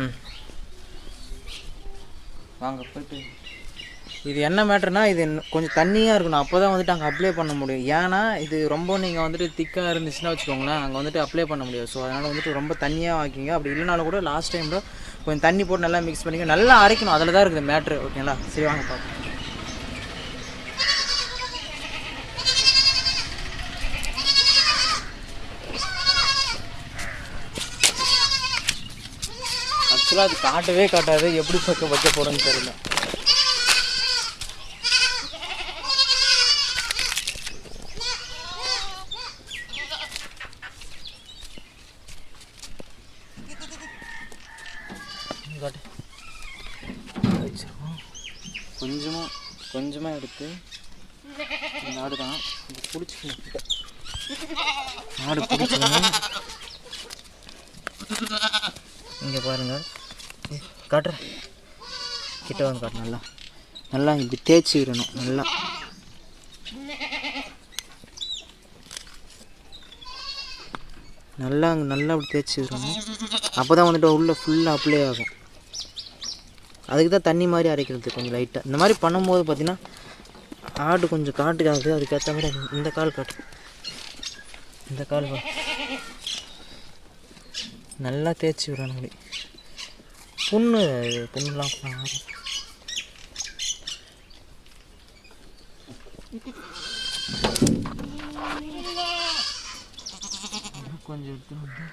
ம் வாங்க போயிட்டு. இது என்ன மேட்ருனா இது இன்னும் கொஞ்சம் தண்ணியாக இருக்கணும். அப்போ தான் வந்துட்டு அங்கே அப்ளை பண்ண முடியும். ஏன்னா இது ரொம்ப நீங்கள் வந்துட்டு திக்காக இருந்துச்சுன்னா வச்சுக்கோங்களேன் அங்கே வந்துட்டு அப்ளை பண்ண முடியாது. ஸோ அதனால் வந்துட்டு ரொம்ப தண்ணியாக வாக்கிங்க அப்படி இல்லைனாலும் கூட லாஸ்ட் டைமில் கொஞ்சம் தண்ணி போட்டு நல்லா மிக்ஸ் பண்ணிக்க நல்லா அரைக்கணும். அதில் தான் இருக்குது மேட்ரு ஓகேங்களா சரி வாங்க பார்ப்போம் ஆக்சுவலாக அது காட்டவே காட்டாது எப்படி பக்க வைக்க போகிறோன்னு தெரியல. கொஞ்சமாக கொஞ்சமாக எடுத்து இந்த ஆடு தான் பிடிச்சிக்கணும். ஆடு பிடிச்சிக்கணும் இங்கே பாருங்க காட்டுற கிட்ட வந்து காட்டு நல்லா. நல்லா இப்படி தேய்ச்சி விடணும் நல்லா. நல்லா அங்கே நல்லா அப்படி தேய்ச்சி விடணும் அப்போ தான் வந்துட்டு உள்ளே ஃபுல்லாக அப்ளை ஆகும். அதுக்கு தான் தண்ணி மாதிரி அரைக்கிறது கொஞ்சம் லைட்டாக இந்த மாதிரி பண்ணும்போது பார்த்தீங்கன்னா ஆடு கொஞ்சம் காட்டுக்காது. அதுக்கேற்ற மாதிரி இந்த கால் காட்டு. இந்த கால் நல்லா தேய்ச்சி விடணும் அப்படி. புண்ணு புண்ணுலாம் ஆகும். கொஞ்சம் எடுத்து வந்து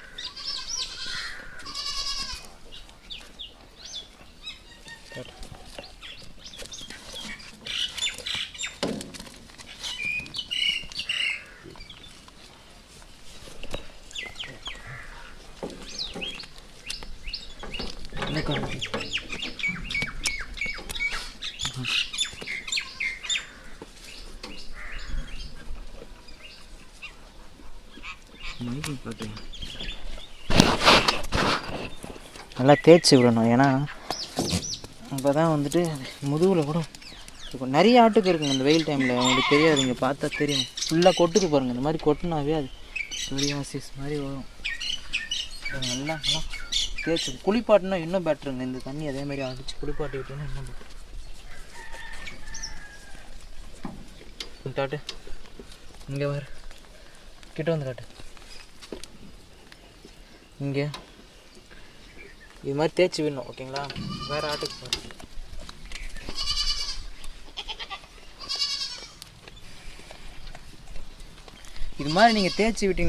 காட்டு. என்ன காட்டு? மைக்கு காட்டு. நல்லா தேய்ச்சி விடணும். ஏன்னா அப்போ தான் வந்துட்டு முதுகில் கூட இருக்கும். நிறைய ஆட்டுக்கு இருக்குங்க இந்த வெயில் டைமில் உங்களுக்கு தெரியாது. இங்கே பார்த்தா தெரியும். ஃபுல்லாக கொட்டுது பாருங்கள் இந்த மாதிரி கொட்டினாவே அது சோரியாசிஸ் மாதிரி வரும். நல்லா நல்லா தேய்ச்சி குளிப்பாட்டினா இன்னும் பெட்டருங்க இந்த தண்ணி அதே மாதிரி அடிச்சு குளிப்பாட்டி விட்டோன்னா இன்னும் பெட்டர் இங்க காட்டு இங்கே வர கிட்ட வந்து காட்டு. இங்கே. இது மாதிரி தேய்ச்சி விடணும் ஓகேங்களா? வேறு ஆட்டுக்கு பாரு. இது மாதிரி நீங்கள் தேய்ச்சி விட்டிங்கன்னா